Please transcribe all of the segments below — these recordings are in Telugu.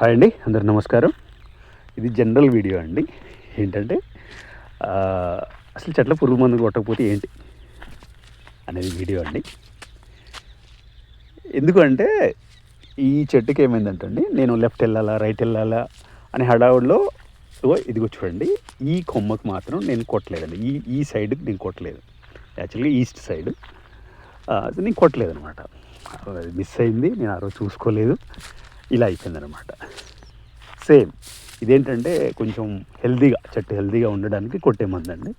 హాయ్ అండి అందరు నమస్కారం. ఇది జనరల్ వీడియో అండి. ఏంటంటే అసలు చెట్ల పురుగు మందు కొట్టకపోతే ఏంటి అనేది వీడియో అండి. ఎందుకంటే ఈ చెట్టుకి ఏమైందంటే అండి నేను లెఫ్ట్ వెళ్ళాలా రైట్ వెళ్ళాలా అనే హడావుడిలో ఇదిగో ఇదిగో చూడండి ఈ కొమ్మకు మాత్రం నేను కొట్టలేదండి. ఈ ఈ సైడ్కి నేను కొట్టలేదు. యాక్చువల్గా ఈస్ట్ సైడ్ నేను కొట్టలేదు అనమాట మిస్ అయింది నేను ఆ రోజు చూసుకోలేదు. ఇలా అయిపోయిందనమాట సేమ్. ఇదేంటంటే కొంచెం హెల్దీగా చెట్టు హెల్దీగా ఉండడానికి కొట్టే మందు అండి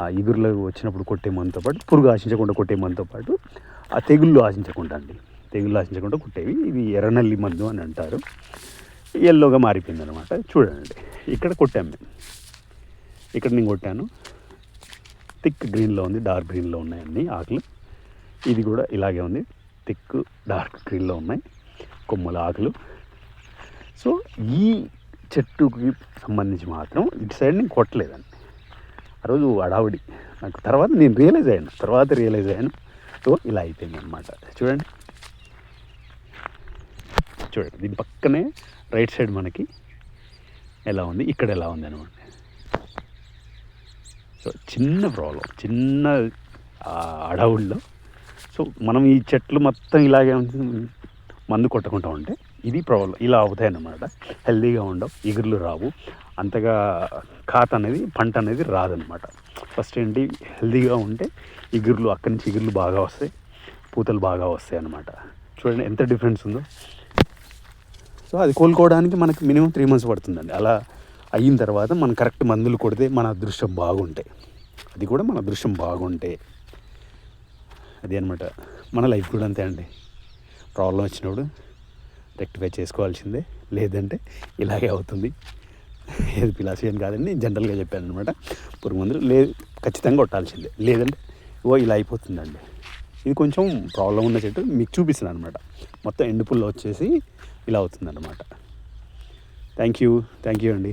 ఆ ఇగురులు వచ్చినప్పుడు కొట్టే మందుతో పాటు పురుగు ఆశించకుండా కొట్టే మందుతో పాటు ఆ తెగుళ్ళు ఆశించకుండా అండి. తెగుళ్ళు ఆశించకుండా కొట్టేవి. ఇది ఎర్రనల్లి మందు అని అంటారు. ఎల్లోగా మారిపోయింది అనమాట చూడండి. ఇక్కడ కొట్టాము మేము. ఇక్కడ నేను కొట్టాను. థిక్ గ్రీన్లో ఉంది డార్క్ గ్రీన్లో ఉన్నాయండి ఆకులు. ఇది కూడా ఇలాగే ఉంది. థిక్ డార్క్ గ్రీన్లో ఉన్నాయి. కొమ్మల ఆకులు. సో ఈ చెట్టుకి సంబంధించి మాత్రం ఇటు సైడ్ నేను కొట్టలేదండి. ఆ రోజు అడావుడి నాకు తర్వాత నేను రియలైజ్ అయ్యాను. తర్వాత రియలైజ్ అయ్యాను. సో ఇలా అయిపోయింది అనమాట చూడండి. చూడండి. దీని పక్కనే రైట్ సైడ్ మనకి ఎలా ఉంది? ఇక్కడ ఎలా ఉంది అనమాట సో చిన్న ప్రాబ్లం చిన్న అడవుల్లో సో మనం ఈ చెట్లు మొత్తం ఇలాగే ఉంది- మందు కొట్టకుండా ఉంటే ఇది ప్రాబ్లం ఇలా అవుతాయి అన్నమాట. హెల్దీగా ఉండవు ఇగుర్లు రావు. అంతగా ఖాత అనేది పంట అనేది రాదనమాట ఫస్ట్ ఏంటి హెల్దీగా ఉంటే ఇగుర్లు అక్కడి నుంచి ఇగుర్లు బాగా వస్తాయి పూతలు బాగా వస్తాయి అన్నమాట. చూడండి ఎంత డిఫరెన్స్ ఉందో. సో అది కోలుకోవడానికి మనకి మినిమం త్రీ మంత్స్ పడుతుందండి. అలా అయిన తర్వాత మనం కరెక్ట్ మందులు కొడితే మన అదృష్టం బాగుంటాయి అది కూడా మన అదృష్టం బాగుంటే. అది అనమాట మన లైఫ్ కూడా అంతే అండి. ప్రాబ్లం వచ్చినప్పుడు రెక్టిఫై చేసుకోవాల్సిందే. లేదంటే ఇలాగే అవుతుంది. ఏది పిలాసి అని కాదండి జనరల్గా చెప్పాను అనమాట పురుగు మందులు లేదు ఖచ్చితంగా కొట్టాల్సిందే. లేదంటే ఓ ఇలా అయిపోతుందండి. ఇది కొంచెం ప్రాబ్లం ఉన్న చెట్టు మీకు చూపిస్తున్నాను అనమాట మొత్తం ఎండు పుల్ల వచ్చేసి ఇలా అవుతుందన్నమాట. థ్యాంక్ యూ థ్యాంక్ యూ అండి.